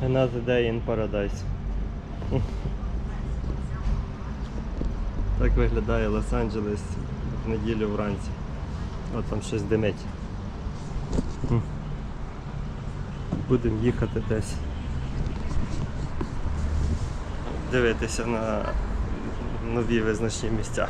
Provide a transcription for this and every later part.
Another day in paradise. Так виглядає Лос-Анджелес в неділю вранці. От там щось димить. Будемо їхати десь. Дивитися на нові визначні місця.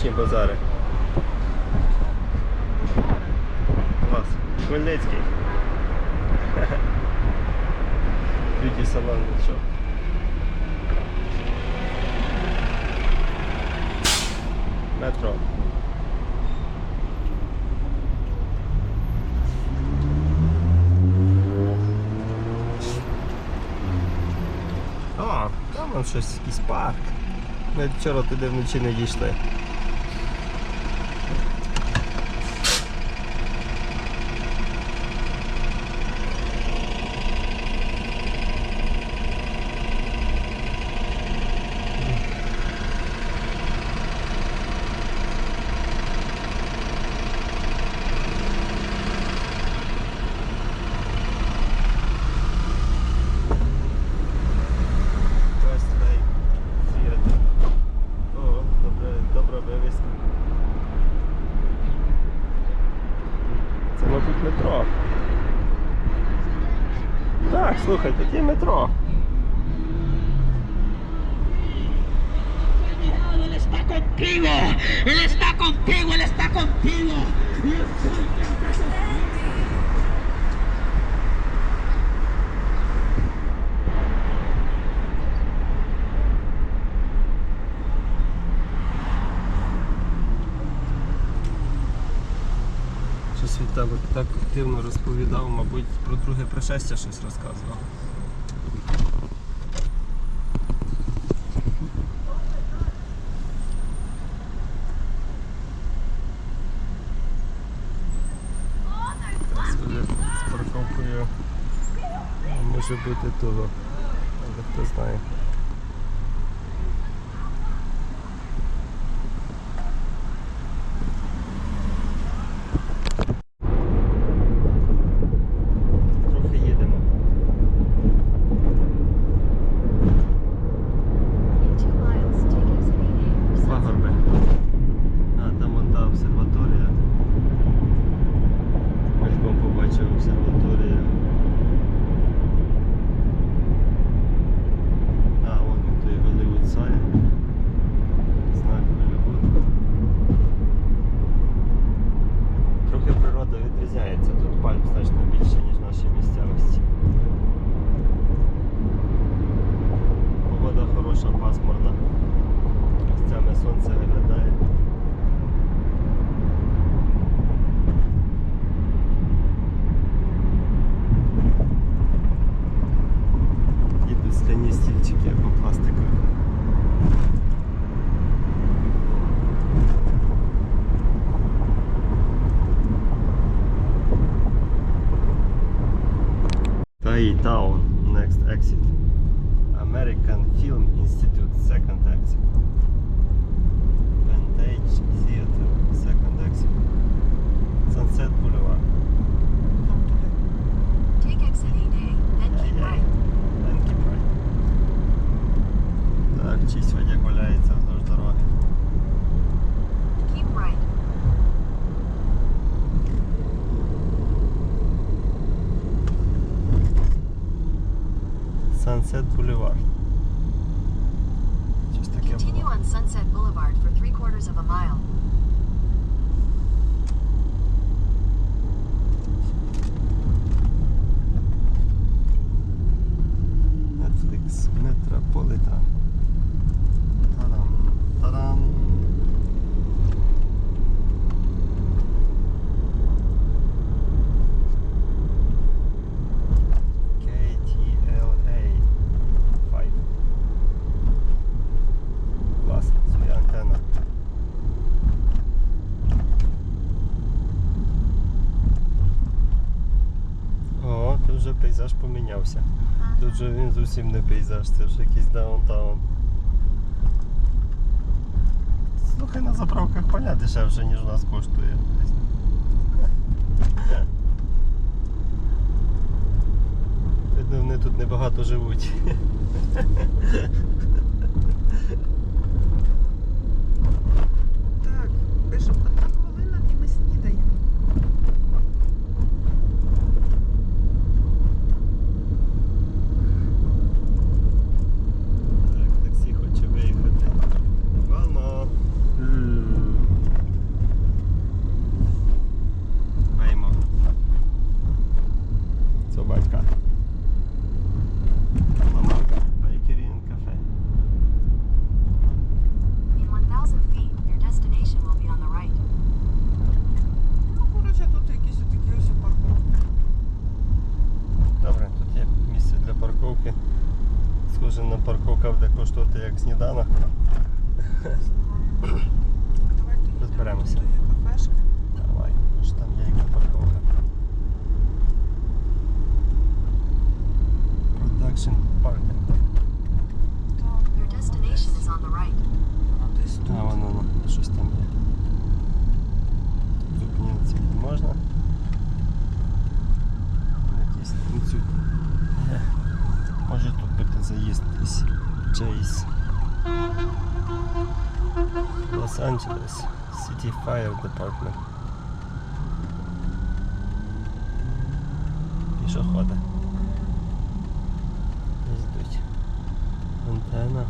Вуличні базари. Клас. Хмельницький. Б'юті салон що. Метро. А, там щось якийсь парк. Ми вчора туди вночі не дійшли. West Lake Theater. О, добре, добра вивіска. Це, мабуть, метро. Так, слухай, таке метро. Él está contigo, Él está contigo, Él está contigo. Так активно розповідав, мабуть, про друге пришестя щось розказував. Сюди з парковкою може бути того, Таун, next exit. American Film Institute, second exit. Vantage Theater, second exit. Sunset Boulevard. Take exit 8A, then keep Ай-яй. right. And keep right. Так, чийсь водяк валяється вздовж дороги. Sunset Boulevard. Щось таке Continue було. on Sunset Boulevard for three quarters of a mile. Netflix Metropolitan. Тут же він зовсім не пейзаж, це вже якийсь даунтаун. Слухай, на заправках поля дешевше, ніж у нас коштує. Видно, вони тут небагато живуть. десь тут. А, воно, воно, щось там є. Зупинитися не можна. Якийсь танцюк. Е, Може тут бути заїзд десь. Чейз. Лос-Анджелес. City Fire Department. Пішоходи. Антенна.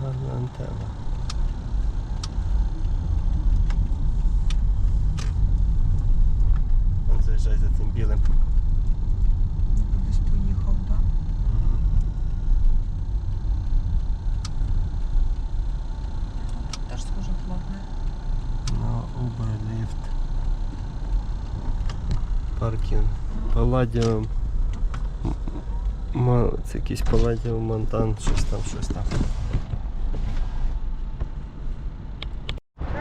Гарна антенна. Он заїжджає за цим білим. Кудись поїхав, так? Теж схоже. На Uber Lyft. Паркінг. Палладіум. Це якийсь Палладіум Монтан, щось там, щось там.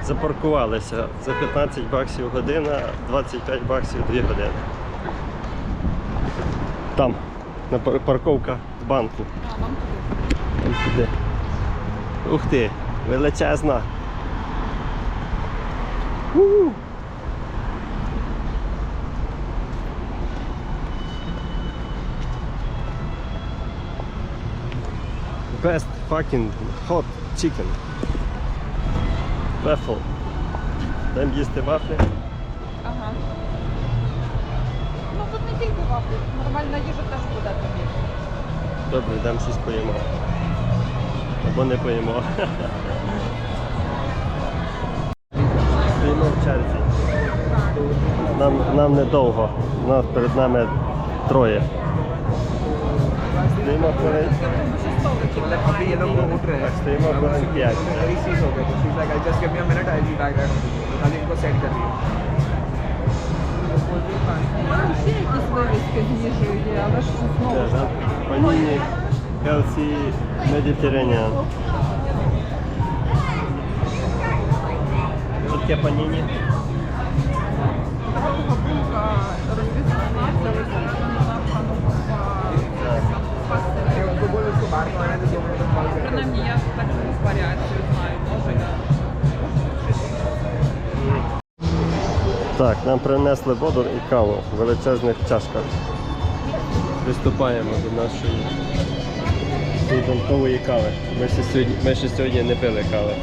Запаркувалися за 15 баксів година, 25 баксів 2 години. Там, на парковка банку. А, нам туди. Там туди. Ух ти, величезна. Best fucking hot chicken. Waffle. Там їсти вафлі. Ага. Ну тут не тільки вафлі, нормальна їжа теж буде тобі. Добре, йдемо щось поїмо. Або не поїмо. Стоїмо в черзі. Нам, нам недовго. Нас перед нами троє. Стоїмо хвилин. मतलब अभी ये लोग घूम रहे हैं Стоїмо хвилин 5. मेरी चीज हो गई she like I just give me a minute I be back खाली इनको सेट कर दिया Там ще якісь вивіски з їжею Так, нам принесли воду і каву в величезних чашках. Приступаємо до нашої сніданкової кави. Ми ще сьогодні, ми ще сьогодні не пили кави.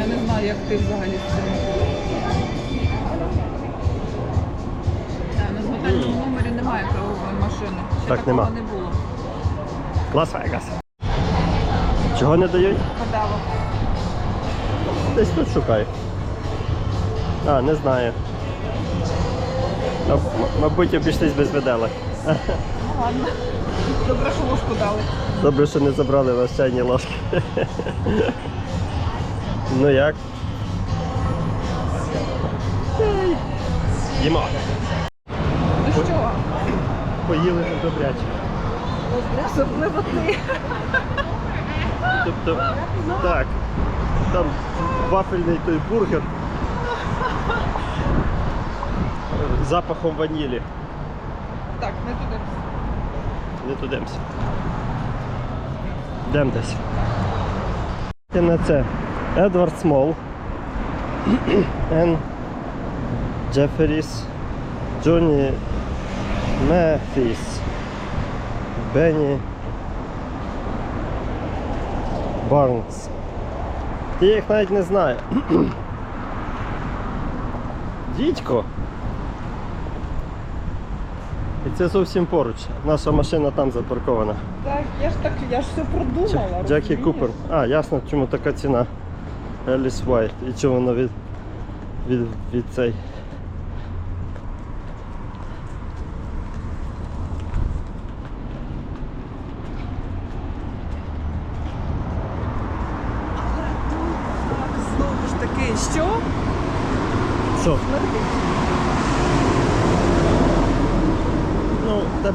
Я не знаю, як ти взагалі з цим. Так, в готельному номері немає кавової машини. Ще Так, такого нема. не було. Лас-Вегас. Чого не дають? Подало. Десь тут шукай. А, не знаю. Мабуть, обійшлись без виделок. Ладно. Добре, що ложку дали. Добре, що не забрали вас чайні ложки. ну як? Їмо. Ну що? Поїли не добряче. Особливо ти. Тобто, так, там вафельний той бургер з запахом ванілі. Так, не туди. Не тудемся. Йдемо десь. На це Едвард Смол Ен Джеферіс Джонні Мефіс Бенні Барнс. Я їх навіть не знаю. Дідько. Це зовсім поруч. Наша машина там запаркована. Так, я ж так, я ж все продумала. Дж- Джекі? Купер. А, ясно, чому така ціна. Еліс Вайт. І чому вона від, від, від цей. Так, знову ж таки, що? Що?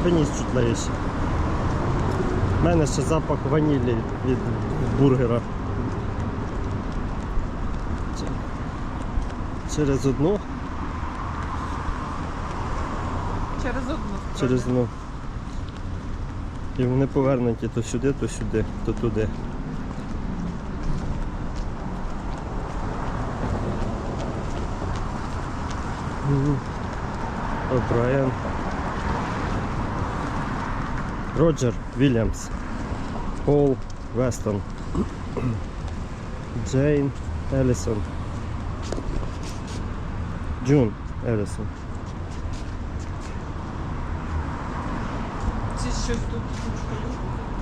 Ну, в тебе. У мене ще запах ванілі від бургера. Через одну, Через одну. через одну. І вони повернуті то сюди, то сюди, то туди. О'Брайен. Роджер Вільямс. Пол Вестон. Джейн Елісон. Джун Елісон. Чи щось тут?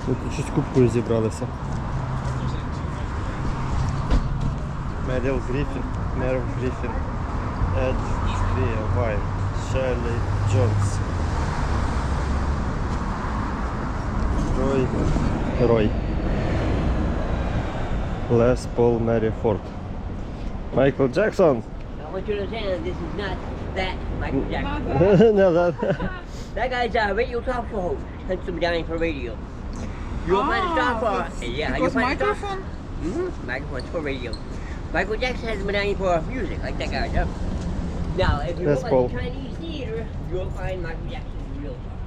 Тут щось кубкою зібралися. Меріл Гріфін, Мерв Гріфін, Ед Вайн, Шерлі Джонс. Рой. Рой. Лес Пол Мері Форд. Майкл Джексон. I want you to understand this is not that Michael Jackson. Не, да. That guy's a radio talk show host. Hence the medallion for radio. You'll find a star for yeah. You'll Because find a star. microphone? Mm-hmm. Microphone's for radio. Michael Jackson has a medallion for music, like that guy does. Now, if you That's look cool. at the Chinese theater, you'll find Michael Jackson's real star.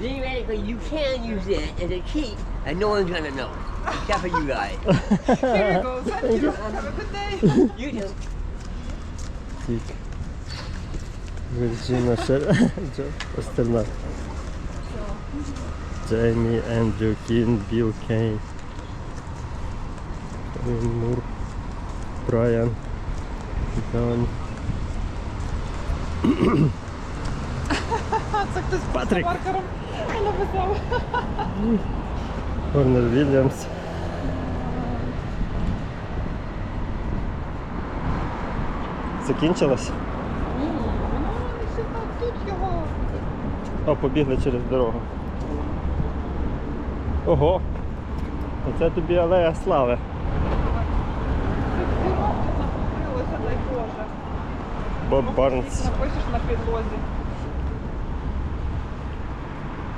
Theoretically, you can use it as a key, and no one's gonna know. Except for you guys. Here it go. Thank you. Have a good day. you too. Tik. Virginia Osterman. Jamie, Andrew Keane, Bill Kane, Kevin Moore, Brian, Don. Це хтось Патрік. з маркером написав. Горнер Вільямс. Закінчилось? Ні, воно ще там тут його. О, побігли через дорогу. Ого! Оце тобі алея слави. Тут зірок тут дай Боже. Боб Барнс, Напишеш на підлозі.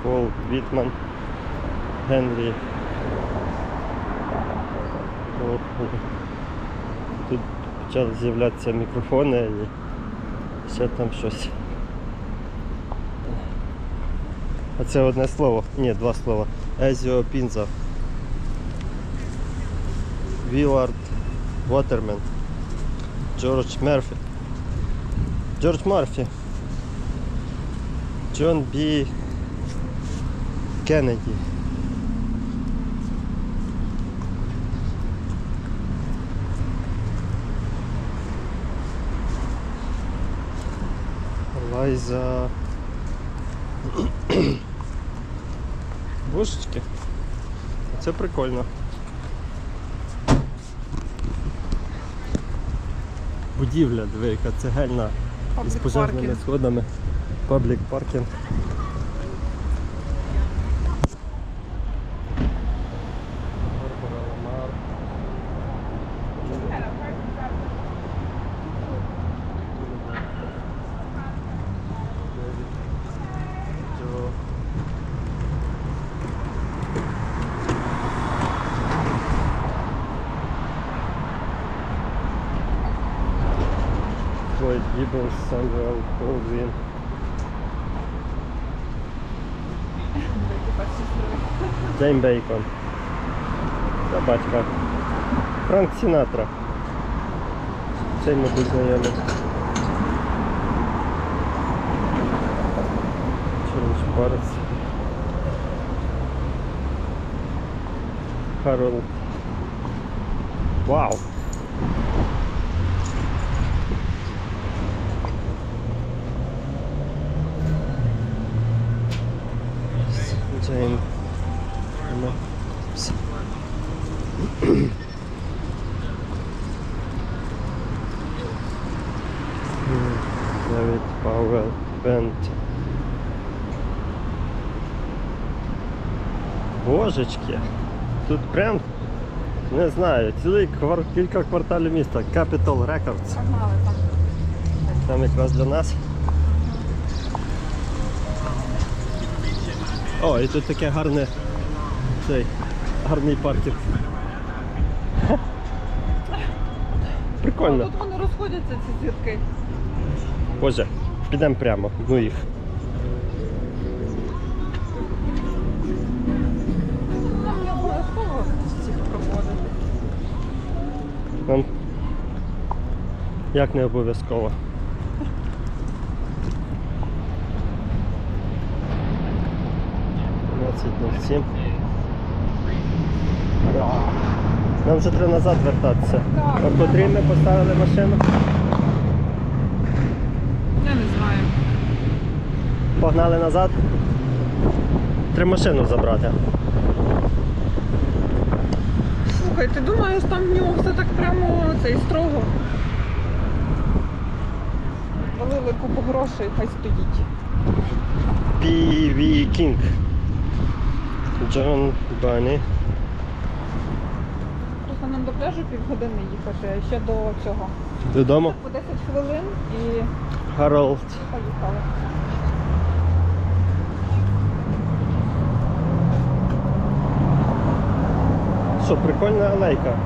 Пол Вітман, Генрі. Тут почали з'являтися мікрофони і ще там щось. А це одне слово? Ні, два слова. Езіо Пінза. Вілард Вотермен. Джордж Мерфі. Джордж Марфі. Джон Бі Кеннеді. Лайза Божечки. Це прикольно. Будівля, диви, яка цегельна із пожежними паркінг. сходами. Паблік паркінг. Джейн Бейкон. Та батька. Франк Сінатра. Цей мабуть знайомий. Чоловіч Барес. Харолд. Вау! Джейн. М, Давид Пауэлл Божечки. Тут прям не знаю, цілий квар... кілька кварталів міста. Capital Records. Там. Там якраз для нас. О, і тут таке гарне цей гарний паркінг. Прикольно. Тут вони розходяться, ці зірки. Боже, підемо прямо, ну їх. Нам не обов'язково ці проходити. Нам як не обов'язково. сім. Нам вже треба назад вертатися. Так. Ми поставили машину? Я не знаю. Погнали назад. Треба машину забрати. Слухай, ти думаєш, там в нього все так прямо це і строго? Валили купу грошей, хай стоїть. PV King. Джон Бані. Нам до пляжу півгодини їхати, а ще до цього. Додому. По 10 хвилин і Харалд. поїхали. Що, прикольна алейка.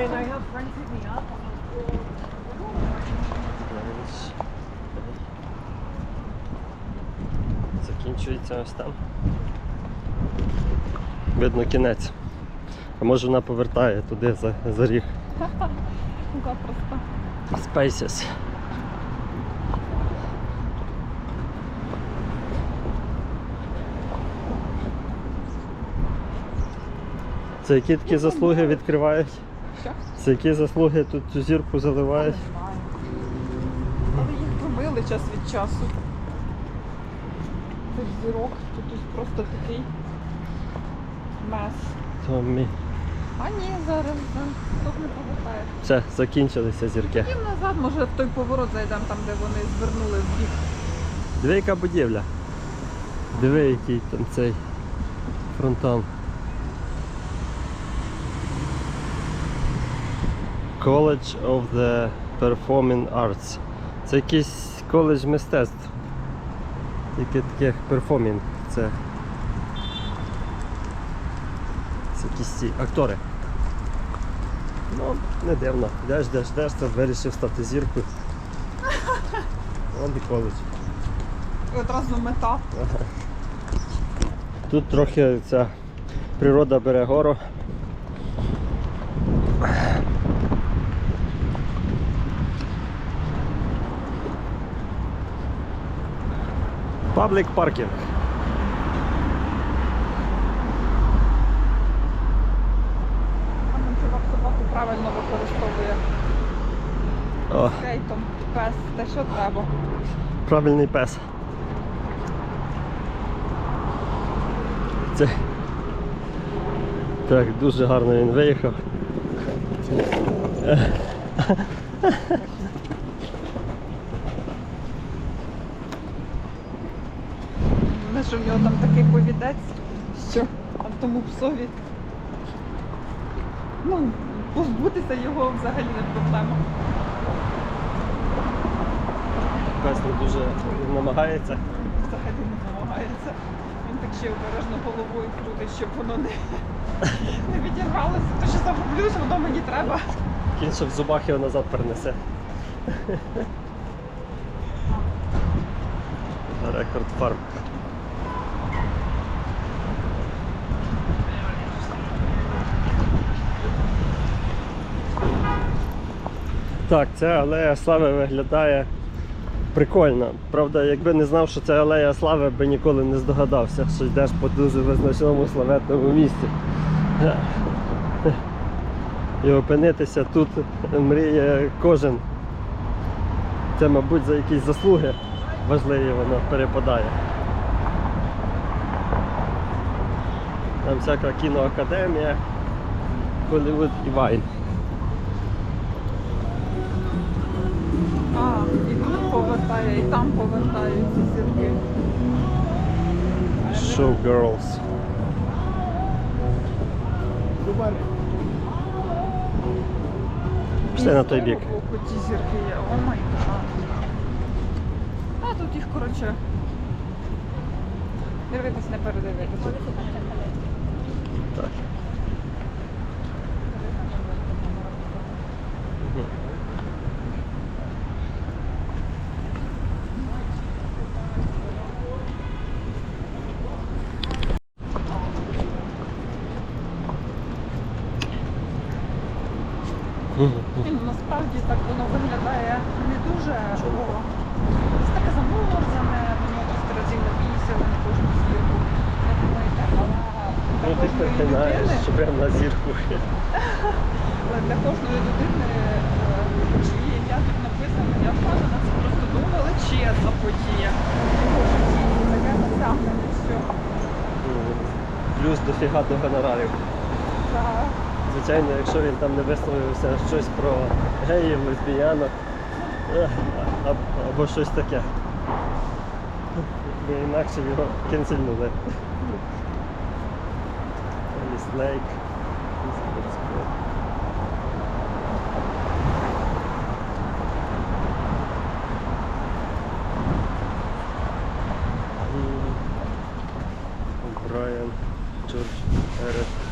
When I have friends hit me up, Закінчується ось там. Видно кінець. А може вона повертає туди за, за ріг. Spaces. Це які такі заслуги відкривають? Що? Це які заслуги тут цю зірку заливають? Але їх помили час від часу. Цих зірок тут ось просто такий мес. Томмі. А ні, зараз хто не повертає. Все, закінчилися зірки. Їм назад, може в той поворот зайдемо там, де вони звернули в бік. Диви, яка будівля. Диви, який там цей фронтон. College of the Performing Arts. Це якийсь коледж мистецтв. Тільки таких перформінг. Це Це якісь ці актори. Ну, не дивно. Йдеш, йдеш, йдеш, то вирішив стати зіркою. Вон і коледж. Одразу мета. Тут трохи ця природа бере гору. Паблік паркінг. Чувак собаку правильно використовує. О, Кейтом, пес, те, що треба. правильний пес. Це... Так, дуже гарно він виїхав. Не, що в нього там такий що тому псові. Ну, позбутися його взагалі не проблема. Пес не дуже намагається. Взагалі не намагається. Він так ще обережно головою крутить, щоб воно не, не відірвалося. То що загублюсь, воно мені треба. Кінь ще в зубах його назад перенесе. Рекорд фарм. Так, ця алея слави виглядає прикольно. Правда, якби не знав, що це алея слави, би ніколи не здогадався, що йдеш по дуже визначному славетному місці. І опинитися тут мріє кожен. Це, мабуть, за якісь заслуги важливі воно перепадає. Там всяка кіноакадемія, Голлівуд і Вайн. А, і тут повертає, і там повертають ці зірки. Showgirls. Пішли на той бік. Ті зірки є. О май гад. А тут їх, коротше. Дивитись, не передивитись. Так. Мгм. Мгм. Ні, ну, насправді так воно виглядає не дуже о, Це таке заморозене, на нього 200 разів напісили на кожну зірку. Я думаю, так, але Ну для ти кожної людини, що прямо на зірку. але для кожної людини, е, чиє ім'я тут написано, я впевнена, це просто ну, величезна подія Таке досягнення, що Плюс дофіга до гонорарів. так. Звичайно, якщо він там не висловився щось про геїв, лесбіянок е, або щось таке. Бо інакше його кінцельнули. Еліс Лейк. Брайан, Джордж Ерет.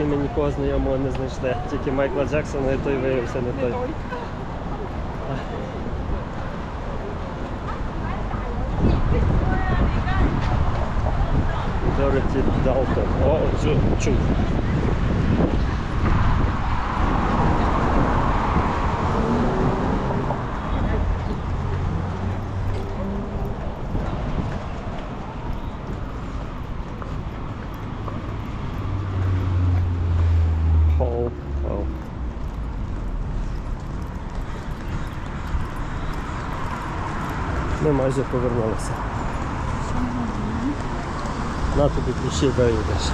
Поки ми нікого знайомого не знайшли. Тільки Майкла Джексона і той виявився не той. Дороті Далтон. О, чу, чу. Пол. Пол. Ми майже повернулися. На тобі ключі дай йдеш.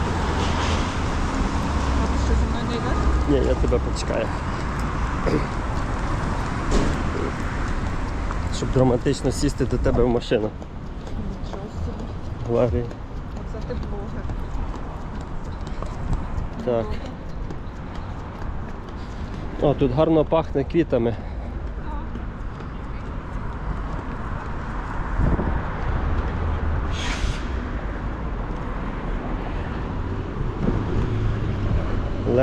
А ти що зі мною не йдеш? Ні, я тебе почекаю. Щоб драматично сісти до тебе в машину. Нічого собі. Ларі. Оце ти блогер. Так. О, тут гарно пахне квітами.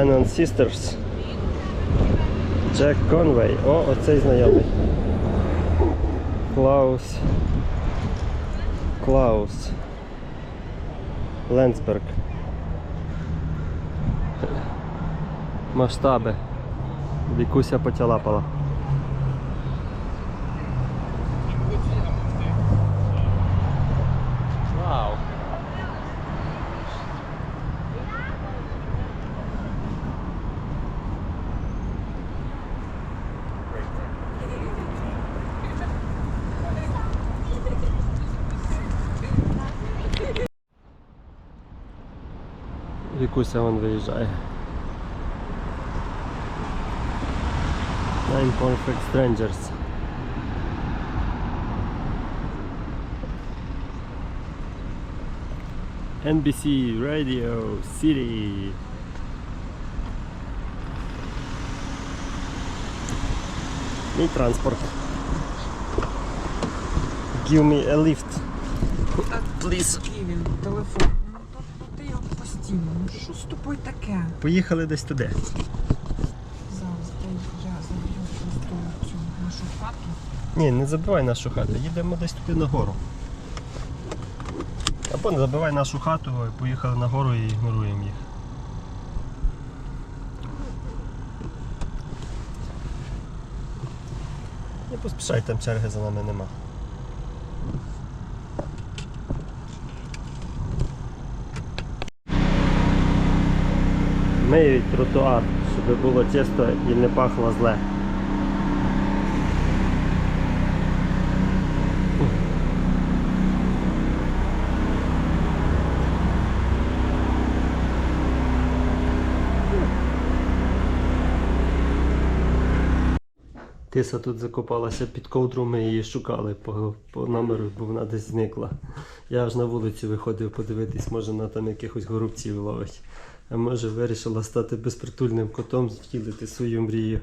Lennon Sisters. Джек Конвей. О, оцей знайомий. Клаус. Клаус. Ленсберг. Масштаби. Вікуся потялапала. Wikusia on wyjeżdżaje. Nine Perfect Strangers. NBC Radio City. Me transport. Give me a lift. Please. Give him telephone. Ну що з тобою таке? Поїхали десь туди. Зараз я заб'ю просто цю нашу хату. Ні, не забивай нашу хату, їдемо десь туди нагору. Або не забивай нашу хату, і поїхали нагору і ігноруємо їх. Не поспішай, там черги за нами нема. Миють тротуар, щоб було чисто і не пахло зле. Тиса тут закопалася під ковдру, ми її шукали по, по номеру, бо вона десь зникла. Я аж на вулицю виходив подивитись, може вона там якихось горобців ловить. А може вирішила стати безпритульним котом, втілити свою мрію.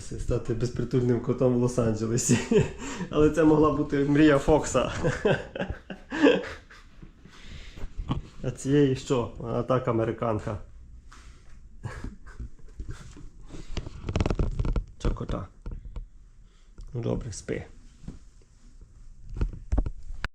Стати безпритульним котом в Лос-Анджелесі. Але це могла бути мрія Фокса. А цієї що? Вона так американка. Чокота. Ну добре, спи.